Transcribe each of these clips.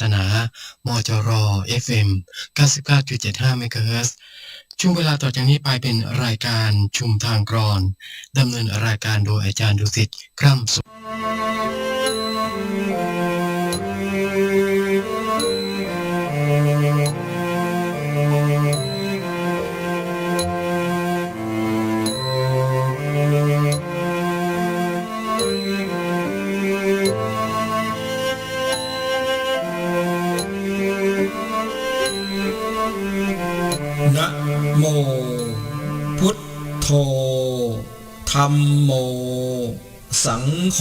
สนา มจร FM 99.75 MHz ช่วงเวลาต่อจากนี้ไปเป็นรายการชุมทางกรอน ดำเนินรายการโดยอาจารย์ดุสิตคร่ำสุข รรมโม สังโฆ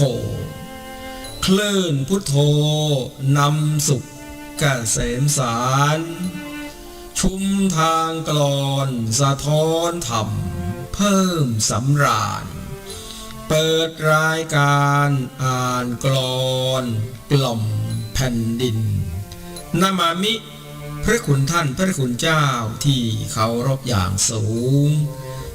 คลื่นพุทโธนำสุขกเกษมสาร ชุมทางกลอนสะท้อนธรรม เพิ่มสำราญ เปิดรายการอ่านกลอนกล่อมแผ่นดินนามามิ พระคุณท่านพระคุณเจ้าที่เคารพอย่างสูง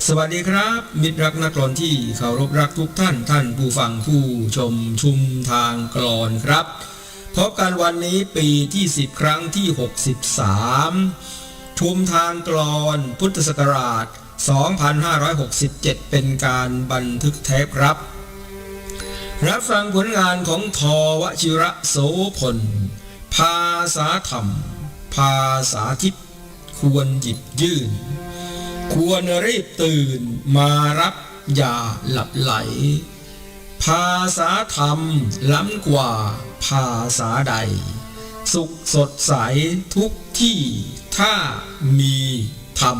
สวัสดีครับ มิตรรักนักกลอนที่เคารพรักทุกท่านท่านผู้ฟังผู้ชมชุมทางกลอนครับพบกันวันนี้ปีที่ 10 ครั้งที่ 63 ชุมทางกลอนพุทธศักราช 2567 เป็นการบันทึกเทปครับ รับฟังผลงานของทวชิระโสพล ภาษาธรรม ภาษาทิพย์ควรหยิบยื่น ควรรีบตื่นมารับอย่าหลับไหล ภาษาธรรมล้ำกว่าภาษาใด สุขสดใสทุกที่ถ้ามีธรรม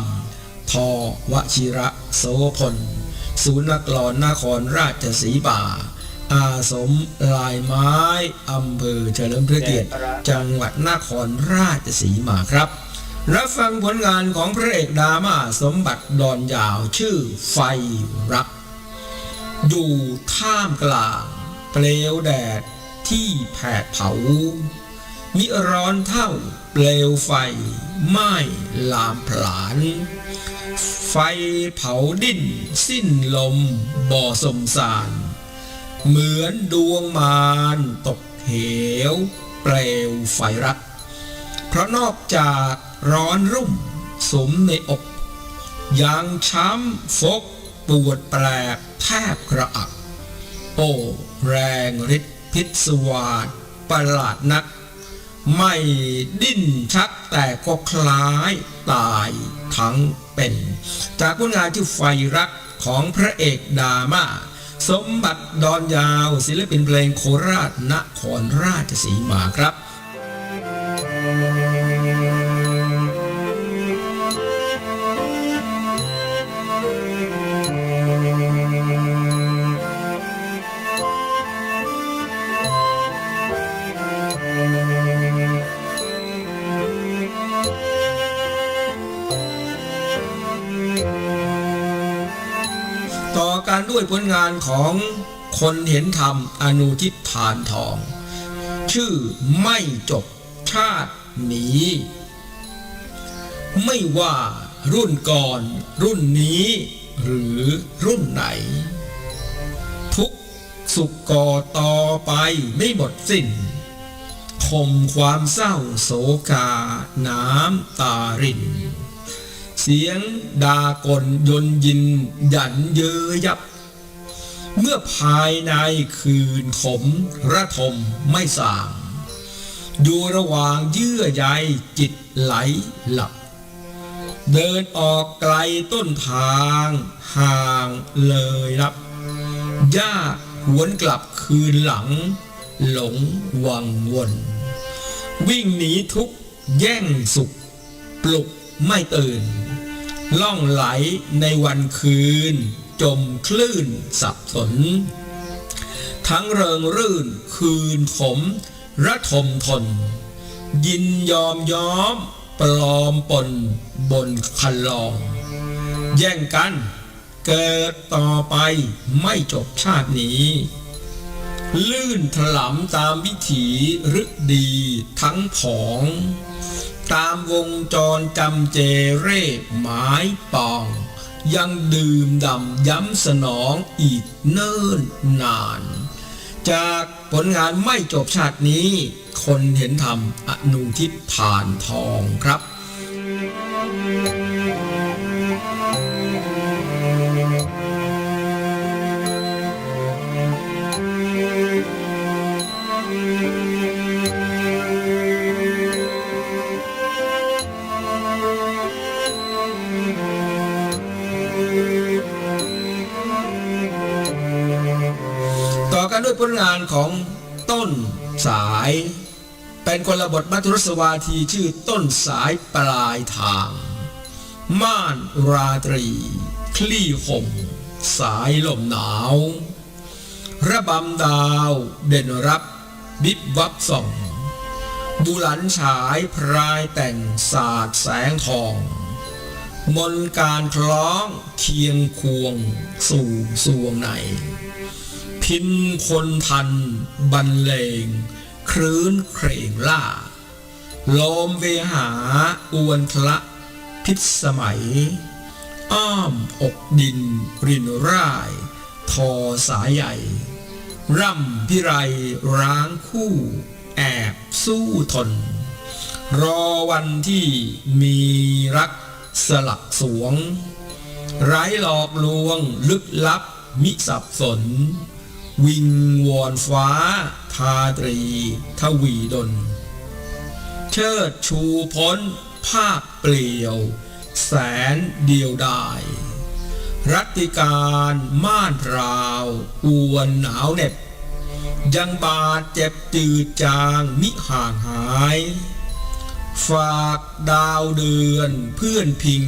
ทวชิระโสพล ศูนย์นักกลอนนครราชสีมาอาสมลายไม้อำเภอเฉลิมพระเกียรติจังหวัดนครราชสีมาครับ รับฟังผลงานของพระเอกดราม่าสมบัติดอนยาวชื่อไฟรัก อยู่ท่ามกลางเปลวแดดที่แผดเผา มิร้อนเท่าเปลวไฟไหม้ลามผลาญไฟเผาดิ้น สิ้นลมบ่อสมสาร เหมือนดวงมารตกเหว เปลวไฟรัก เพราะนอกจาก ร้อนรุ่ม สมในอกยังช้ำฟก ปวดแปลกแทบกระอัก โอ้ แรงฤทธิ์พิศวาสประหลาดนัก ไม่ดิ้นชักแต่ก็คล้ายตายทั้งเป็น จากผลงานที่ไฟรักของพระเอกดามาสมบัติดอนยาวศิลปินเพลงโคราชนครราชสีมาครับ ด้วยผลงานของคนเห็นธรรมอนุทิศฐานทอง ชื่อไม่จบชาตินี้ ไม่ว่ารุ่นก่อนรุ่นนี้ หรือรุ่นไหน ทุกสุขก่อต่อไปไม่หมดสิ้นคมความเศร้าโศกา น้ำตาริน เสียงดากลยนยิน หยันเยอยับ เมื่อภายในคืนขมระทมไม่สางอยู่ระหว่างเยื่อใยจิตไหลหลับ เดินออกไกลต้นทางห่างเลยรับยากหวนกลับคืนหลัง หลงวังวน วิ่งหนีทุกแย่งสุข ปลุกไม่ตื่น ล่องไหลในวันคืน จมคลื่นสับสน ทั้งเริงรื่นคืนขมระทมทน ยินยอมย้อม ปลอมปนบนคันลอง แย่งกันเกิดต่อไปไม่จบชาตินี้ ลื่นถลำตามวิถีฤดีทั้งผอง ตามวงจรจำเจเร่หมายปอง ยังดื่มดำย้ำสนองอีกเนิ่นนาน จากผลงานไม่จบชาตินี้ คนเห็นธรรมอนุทิศผ่านทองครับ งานของต้นสาย เป็นคนละบทมัทุรสวาทีชื่อต้นสายปลายทาง ม่านราตรี คลี่ห่มสายลมหนาว ระบำดาว เด่นรับ บิบวับส่อง บุหลันฉายพรายแต่งสาดแสงทอง มนการคล้องเคียงควงสู่สวงใน พินคนทันบรรเลง ครื้นเครงล่าโลมเวหาอวนทละพิษสมัย อ้อมอกดินรินร่าย ทอสายใหญ่ ร่ำพิไรร้างคู่ แอบสู้ทน รอวันที่มีรักสลักสวง ไร้หลอกลวงลึกลับมิสับสน วิงวอนฟ้า ทาตรี ทวีดล เชิดชูพ้น ภาคเปลี่ยว แสนเดียวดาย รัติการม่านพราว อวนหนาวเหน็บ ยังบาดเจ็บจืดจางมิห่างหาย ฝากดาวเดือนเพื่อนพิง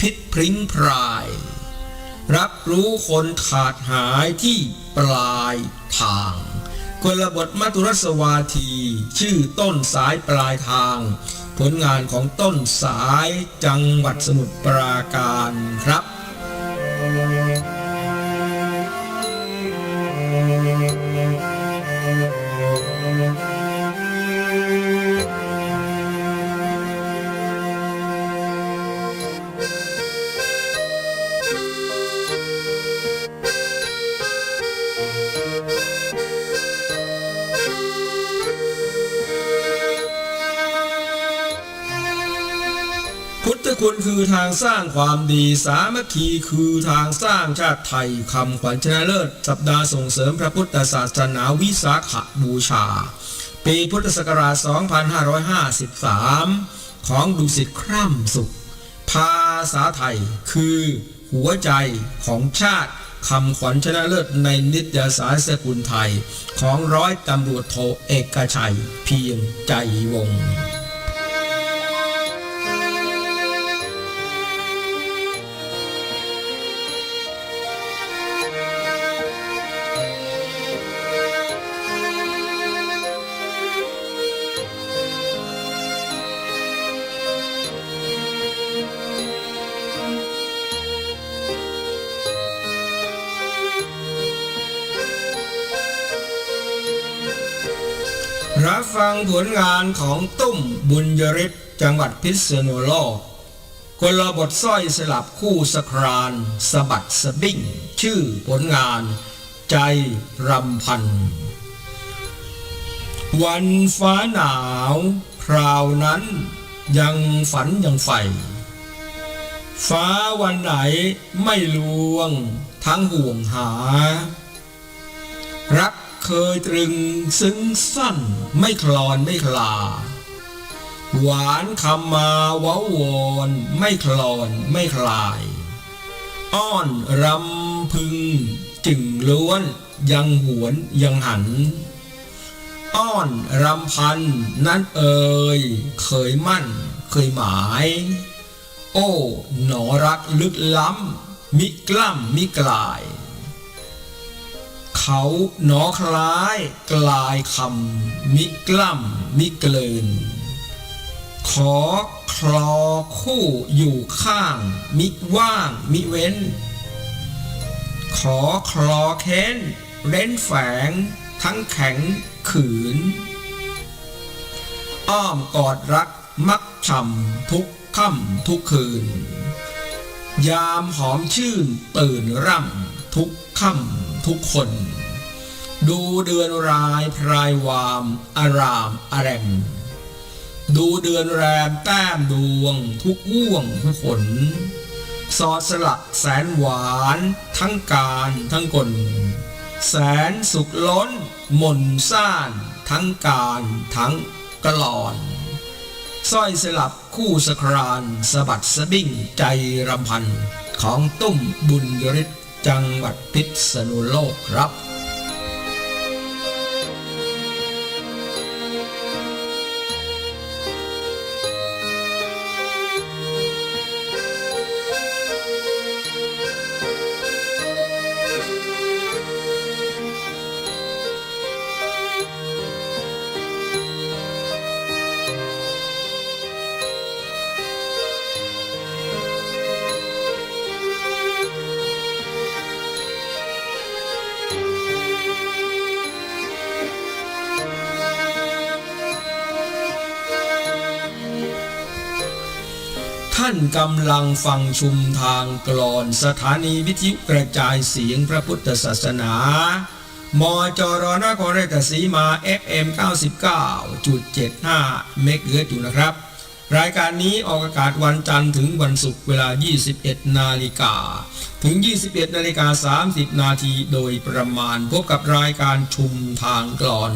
พิษพริ้งพราย รับรู้คนขาดหายที่ปลายทางกลบทมัตุรสวาที ชื่อต้นสายปลายทาง ผลงานของต้นสายจังหวัดสมุทรปราการครับ คือทางสร้างความดีสามัคคีคือทางสร้างชาติไทยคำขวัญชนะเลิศ สัปดาห์ส่งเสริมพระพุทธศาสนาวิสาขบูชา ปีพุทธศักราช 2553 ของดุสิตคร่ำสุข ภาษาไทยคือหัวใจของชาติคำขวัญชนะเลิศในนิตยสารสกุลไทย ของร้อยตำรวจโทเอกชัย เพียงใจวงศ์ ผลงานของตุ้มบุญยริศจังหวัดพิษณุโลกกลบทสร้อยสลับคู่สครานสะบัดสะบิ้งชื่อผลงาน ใจรำพัน วันฟ้าหนาว คราวนั้นยังฝันยังใฝ่ฟ้าวันไหนไม่ลวง ทั้งห่วงหา รัก เคยตรึงซึ้งสั้น ไม่คลอนไม่คลา หวานคำมาเว้าวอนไม่คลอนไม่คลาย อ้อนรำพึง จึงล้วนยังหวนยังหัน อ้อนรำพันนั้นเอ่ยเคยมั่นเคยหมาย โอ้ หนอรักลึกล้ำมิกล้ำมิกลาย เขาหนอคล้าย กลายคำมิกล้ำมิเกลิน ขอคลอคู่อยู่ข้าง มิว่าง มิเว้น ขอคลอเค้น เร้นแฝง ทั้งแข็งขืน อ้อมกอดรักมักช่ำทุกค่ำทุกคืน ยามหอมชื่นตื่นร่ำทุกค่ำ ทุกคน ดูเดือนรายพรายวาม อารามอารมดูเดือนแรมแต้มดวง ทุกห่วงทุกขนสอดสลักแสนหวาน ทั้งการทั้งกล แสนสุขล้น หม่นซ่าน ทั้งการทั้งกลอนสร้อยสลับคู่สครานสะบัดสะบิ้งใจรำพัน ของตุ้มบุญยริศ จังหวัดพิษณุโลกครับ ท่านกำลังฟังชุมทางกลอน สถานีวิทยุกระจายเสียงพระพุทธศาสนา มจรนครราชสีมา FM 99.75 เมกเฮิร์อยู่นะครับ รายการนี้ออกอากาศวันจันทร์ถึงวันศุกร์เวลา 21 นาฬิกา ถึง 21 นาฬิกา 30 นาทีโดยประมาณพบกับรายการชุมทางกลอน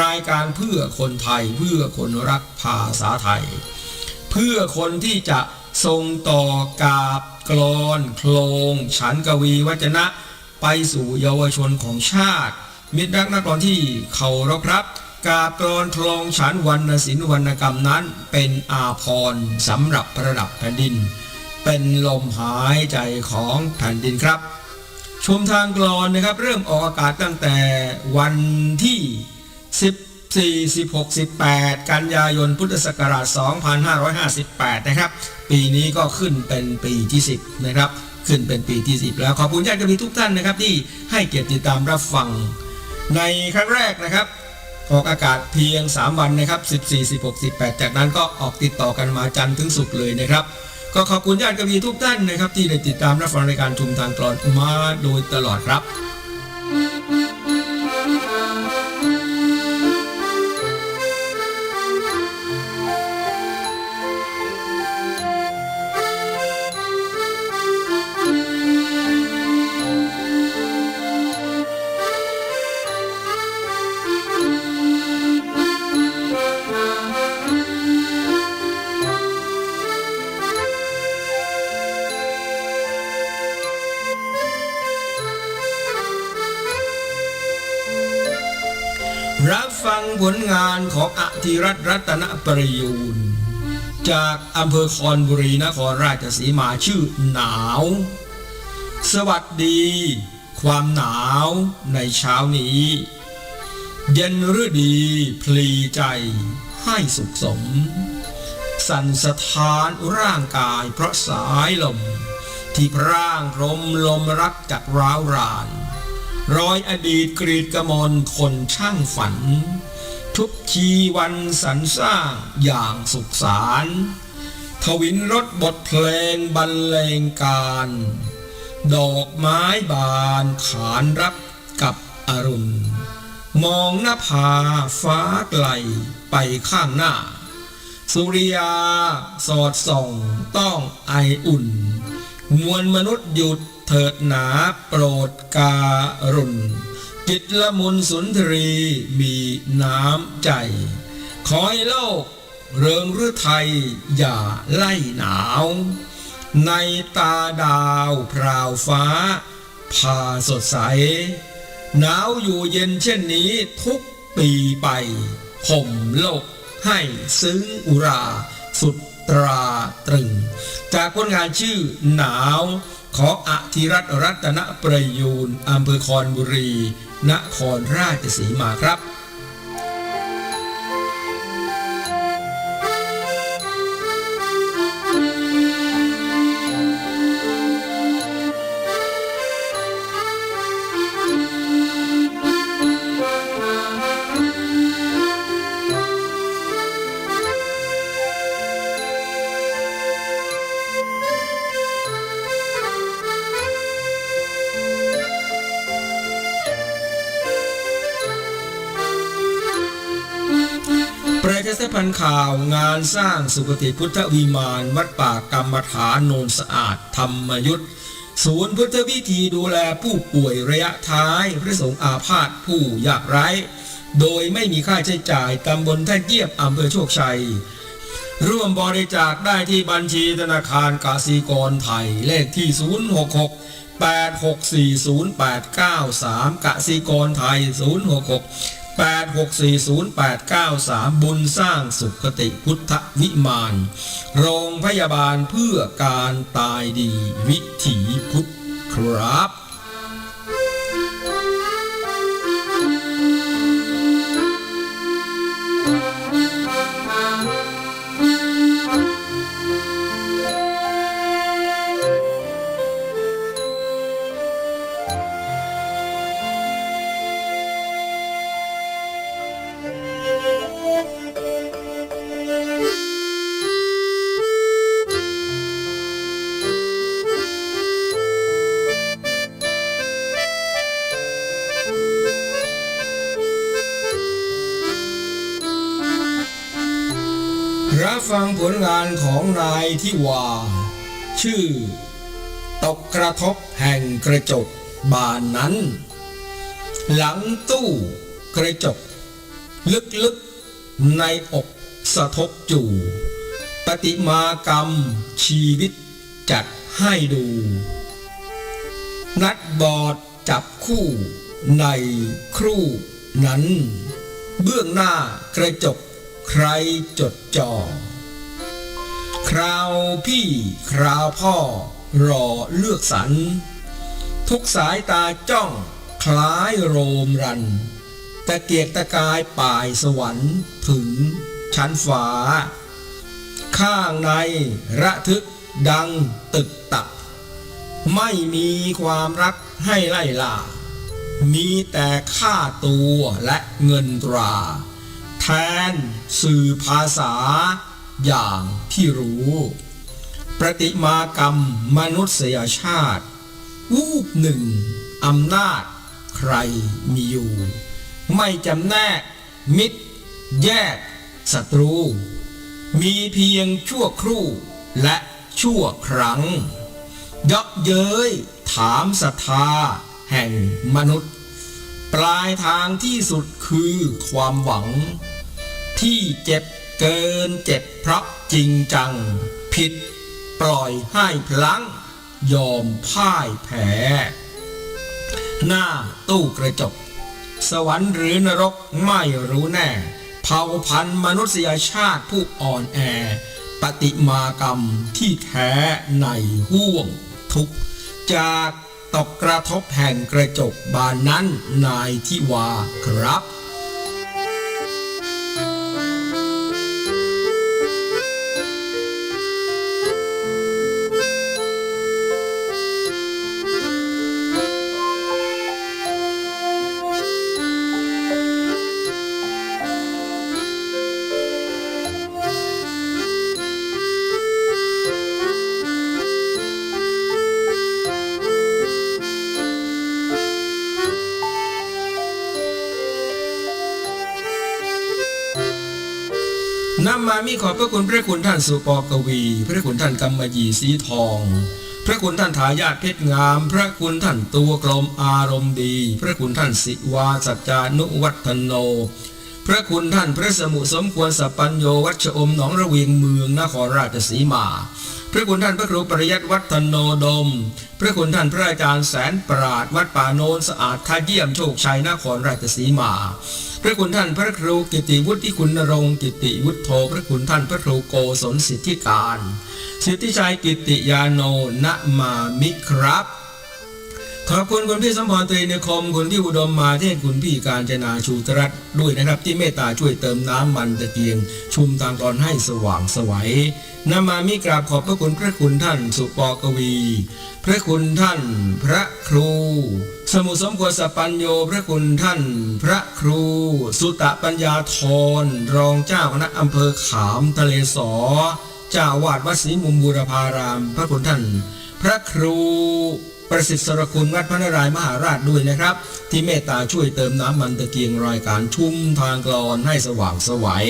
รายการเพื่อคนไทยเพื่อคนรักภาษาไทยเพื่อคนที่จะ ส่งต่อกาบกลอนโคลง ฉันกวีวจนะ ไปสู่เยาวชนของชาติ มิตรรักนักกลอนที่เคารพครับ กาบกลอนโคลงฉันวรรณศิลป์วรรณกรรมนั้น เป็นอาภรณ์สำหรับประดับแผ่นดิน เป็นลมหายใจของแผ่นดินครับ ชมทางกลอนนะครับเริ่มออกอากาศตั้งแต่วันที่ 14 16 18 กันยายนพุทธศักราช 2558 นะครับ ปีนี้ก็ขึ้นเป็นปีที่ 10 นะครับ ขึ้นเป็นปีที่ 10 แล้ว ขอบคุณญาติกวีทุกท่านนะครับ ที่ให้เกียรติติดตามรับฟัง ในครั้งแรกนะครับ ออกอากาศเพียง 3 วันนะครับ 14 16 18 จากนั้นก็ออกติดต่อกันมาจันทร์ถึงศุกร์เลยนะครับก็ขอบคุณญาติกวีทุกท่านนะครับ ที่ได้ติดตามรับฟังรายการชุมทางกลอนมาโดยตลอดครับรับานของอธิรัตน์รัตนประยูนจากอำเภอคอนบุรีนครราชสีมาชื่อหนาว สวัสดี ความหนาวในเช้านี้ เย็นฤดีพลีใจให้สุขสม สั่นสะท้านร่างกายเพราะสายลม ที่พร่างรมลมรักจากร้าวราน รอยอดีตกรีดกระมนคนช่างฝัน ทุกชีวันสรรสร้างอย่างสุขสารทวินรถบทเพลงบรรเลงการ ดอกไม้บานขานรับกับอรุณ มองหน้าผาฟ้าไกลไปข้างหน้า สุริยาสอดส่องต้องไออุ่น มวลมนุษย์หยุดเถิดหนาโปรดการุณ จิตละมุนสุนทรีมีน้ำใจขอให้โลก เริงฤทัยอย่าไล่หนาว ในตาดาวพราวฟ้าพาสดใส หนาวอยู่เย็นเช่นนี้ทุกปีไปห่มโลกให้ซึ้งอุราสุดตราตรึง จากผลงานชื่อหนาว ของอธิรัตน์รัตนประยูนอำเภอคอนบุรี นครราชสีมาครับ สพันธ์ข่าวงานสร้างสุคติพุทธวิมาน วัดป่ากรรมฐานโนนสะอาดธรรมยุทธศูนย์พุทธวิธีดูแลผู้ป่วยระยะท้ายพระสงฆ์อาพาธผู้ยากไร้ โดยไม่มีค่าใช้จ่ายตำบลท่าเยียบอำเภอโชคชัย ร่วมบริจาคได้ที่บัญชีธนาคารกสิกรไทยเลขที่ 066 8640893 กสิกรไทย 066 8640893บุญสร้างสุขติพุทธวิมาน โรงพยาบาลเพื่อการตายดีวิถีพุทธครับรับานของนายที่วา ชื่อ ตกกระทบแห่งกระจกบานนั้น หลังตู้กระจก ลึกๆในอกสะทบจู่ปฏิมากรรมชีวิตจัดให้ดู นัดบอดจับคู่ในครู่นั้น เบื้องหน้ากระจกใครจดจ่อ คราวพี่คราวพ่อ รอเลือกสรรทุกสายตาจ้องคล้ายโรมรัน ตะเกียกตะกายป่ายสวรรค์ถึงชั้นฟ้า ข้างในระทึกดังตึกตัก ไม่มีความรักให้ไล่ล่า มีแต่ค่าตัวและเงินตรา แทนสื่อภาษา อย่างที่รู้ ประติมากรรมมนุษยชาติ วูบหนึ่งอำนาจ ใครมีอยู่ ไม่จำแนก มิตร แยกศัตรู มีเพียงชั่วครู่และชั่วครั้งยาะเย้ยถามศรัทธาแห่งมนุษย์ ปลายทางที่สุดคือความหวัง ที่เจ็บ เกินเจ็บพระจริงจัง ผิดปล่อยให้พลังยอมพ่ายแพ้หน้าตู้กระจก สวรรค์หรือนรกไม่รู้แน่ เผ่าพันธุ์มนุษยชาติผู้อ่อนแอ ปฏิมากรรมที่แท้ในห่วงทุกข์จากตกกระทบแห่งกระจกบานนั้นนายที่วาครับ นำมามีขอบพระคุณพระคุณท่านสุปอกวี พระคุณท่านกำมะหยี่สีทอง พระคุณท่านทายาทเพชรงาม พระคุณท่านตัวกลมอารมณ์ดี พระคุณท่านสิวาสัจจานุวัฒโน พระคุณท่านพระสมุสมควรสัปปัญโยวัชอมหนองระเวียงเมืองนครราชสีมา พระคุณท่านพระครูปริยัติวัฒโนดม พระคุณท่านพระอาจารย์แสนปราดวัดป่าโนนสะอาดท่าเยี่ยมโชคชัยนครราชสีมา พระคุณท่านพระครูกิติวุฒิคุณนรงค์กิติวุฒโธพระคุณท่านพระครูโกศลสิทธิการ สิทธิชัยกิติยาโนนะมามิครับ ขอบคุณคุณพี่สมพรตรีนิคมคุณพี่อุดมมาเทศคุณพี่การจนาชูตรัตด้วยนะครับ ที่เมตตาช่วยเติมน้ำมันตะเกียง ชุมทางกรให้สว่างสวัยนำมามิกราบขอบพระคุณพระคุณท่านสุปอกวี พระคุณท่านพระครู สมุสมควรสปัญโยพระคุณท่าน พระครู สุตะปัญญาธรรองเจ้าคณะอำเภอขามทะเลสอเจ้าวาดวัดศรีมุมบูรพาราม พระคุณท่าน พระครู ประสิทธิ์สรคุณวัดพระนารายณ์มหาราชด้วยนะครับ ที่เมตตาช่วยเติมน้ำมันตะเกียงรายการชุ่มทางกรอนให้สว่างสวัย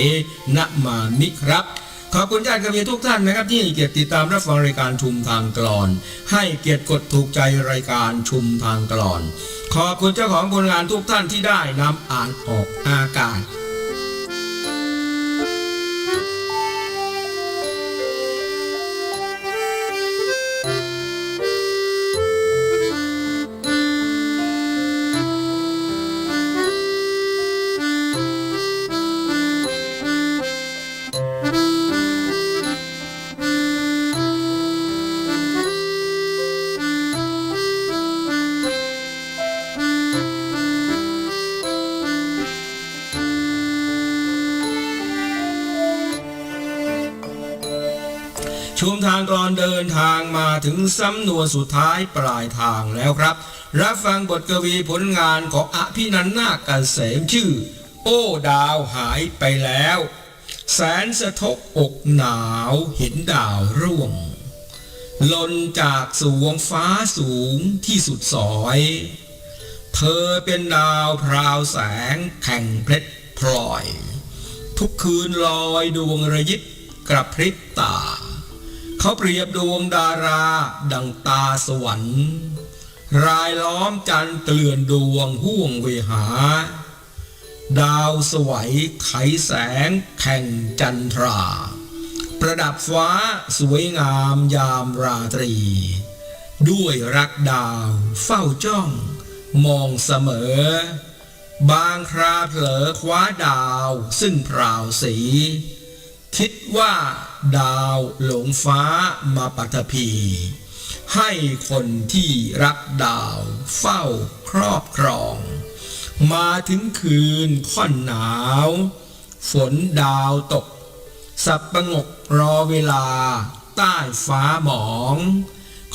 ณมามิครับขอบคุณญาติกวีทุกท่านนะครับ ที่เกียรติติดตามรับฟังรายการชุมทางกลอน ให้เกียรติกดถูกใจรายการชุมทางกลอน ขอบคุณเจ้าของผลงานทุกท่านที่ได้นำอ่านออกอากาศางกรอนเดินทางมาถึงสำนวนสุดท้ายปลายทางแล้วครับ รับฟังบทกวีผลงานของอภินันนาเกษมชื่อ โอ้ดาวหายไปแล้ว แสนสะทบอกหนาวเห็นดาวร่วงหลนจากสวงฟ้าสูงที่สุดสอย เธอเป็นดาวพราวแสงแข่งเพชรพลอย ทุกคืนลอยดวงระยิบกระพริบตา เขาเปรียบดวงดารา ดังตาสวรรค์ รายล้อมจันเกลื่อนดวงห่วงเวหา ดาวสวัยไขแสงแข่งจันทรา ประดับฟ้าสวยงามยามราตรี ด้วยรักดาวเฝ้าจ้อง มองเสมอ บางคราเผลอคว้าดาวซึ่งพราวสี คิดว่า ดาวหลงฟ้ามาปัทภีให้คนที่รักดาวเฝ้าครอบครอง มาถึงคืนค่อนหนาว ฝนดาวตก สับประงกรอเวลา ใต้ฟ้าหมอง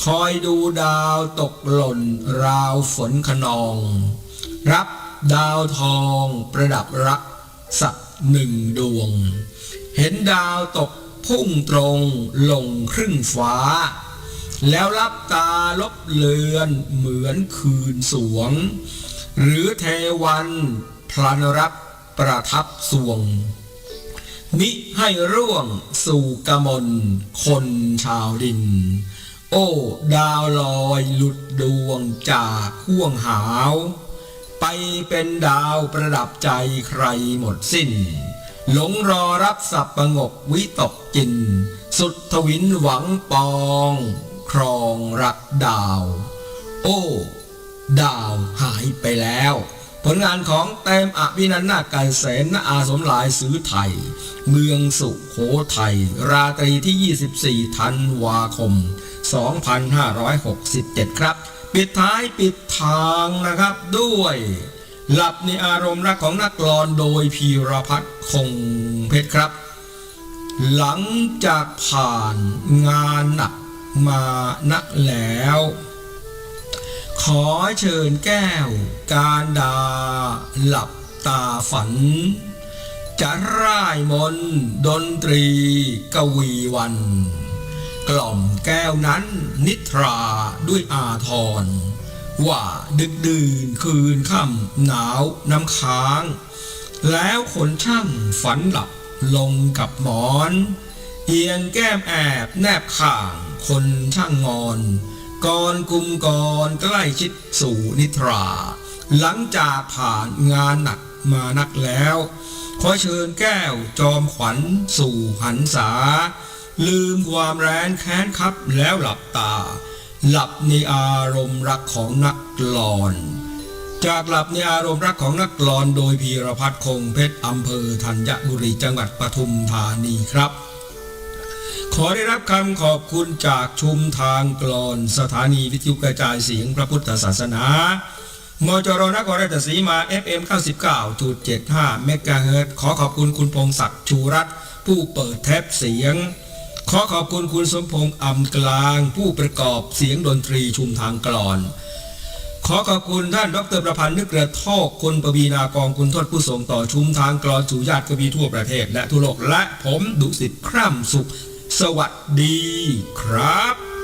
คอยดูดาวตกหล่นราวฝนขนอง รับดาวทองประดับรักสักหนึ่งดวง เห็นดาวตก พุ่งตรงลงครึ่งฟ้า แล้วลับตาลบเลือนเหมือนคืนสวง หรือเทวันพลันรับประทับสวง มิให้ร่วงสู่กมลคนชาวดิน โอ้ ดาวลอยหลุดดวงจากห่วงหาว ไปเป็นดาวประดับใจใครหมดสิ้น หลงรอรับสับประงกวิตกจิน สุดทวินหวังปอง ครองรักดาว โอ้ ดาวหายไปแล้ว ผลงานของเต็มอภินันนาคไกรเสนอาสมหลายซื้อไทย เมืองสุโขทัย ราตรีที่ 24 ธันวาคม 2567 ครับ ปิดท้ายปิดทางนะครับด้วย หลับในอารมณ์รักของนักกลอนโดยพีรพัฒน์คงเพชรครับ หลังจากผ่านงานหนักมานักแล้ว ขอเชิญแก้ว การดา หลับตาฝัน จะร่ายมนต์ดนตรีกวีวัน กล่อมแก้วนั้นนิทราด้วยอาทร ว่าดึกดื่นคืนค่ำหนาวน้ำค้าง แล้วคนช่างฝันหลับลงกับหมอน เอียงแก้มแอบแนบข่างคนช่างงอนก่อนกุมก่อนใกล้ชิดสู่นิทรา หลังจากผ่านงานหนักมานักแล้ว ขอเชิญแก้วจอมขวัญสู่หันษา ลืมความแร้นแค้นครับแล้วหลับตา หลับในอารมณ์รักของนักกลอน จากหลับในอารมณ์รักของนักกลอนโดยพีรพัฒน์คงเพชรอำเภอธัญบุรีจังหวัดปทุมธานีครับ ขอได้รับคำขอบคุณจากชุมทางกลอน สถานีวิทยุกระจายเสียงพระพุทธศาสนามจรนครราชสีมา FM 99.75เมกะเฮิรตขอขอบคุณคุณพงศักดิ์ชูรัตน์ผู้เปิดแทปเสียง ขอขอบคุณคุณสมพงษ์อ่ำกลาง ผู้ประกอบเสียงดนตรีชุมทางกลอน ขอขอบคุณท่านดรประพันธ์นึกกระทอกคุณปวีนากองคุณทศผู้ส่งต่อชุมทางกลอนสู่ญาติกวีทั่วประเทศและทั่วโลกและผมดุสิตคร่ำสุข สวัสดีครับ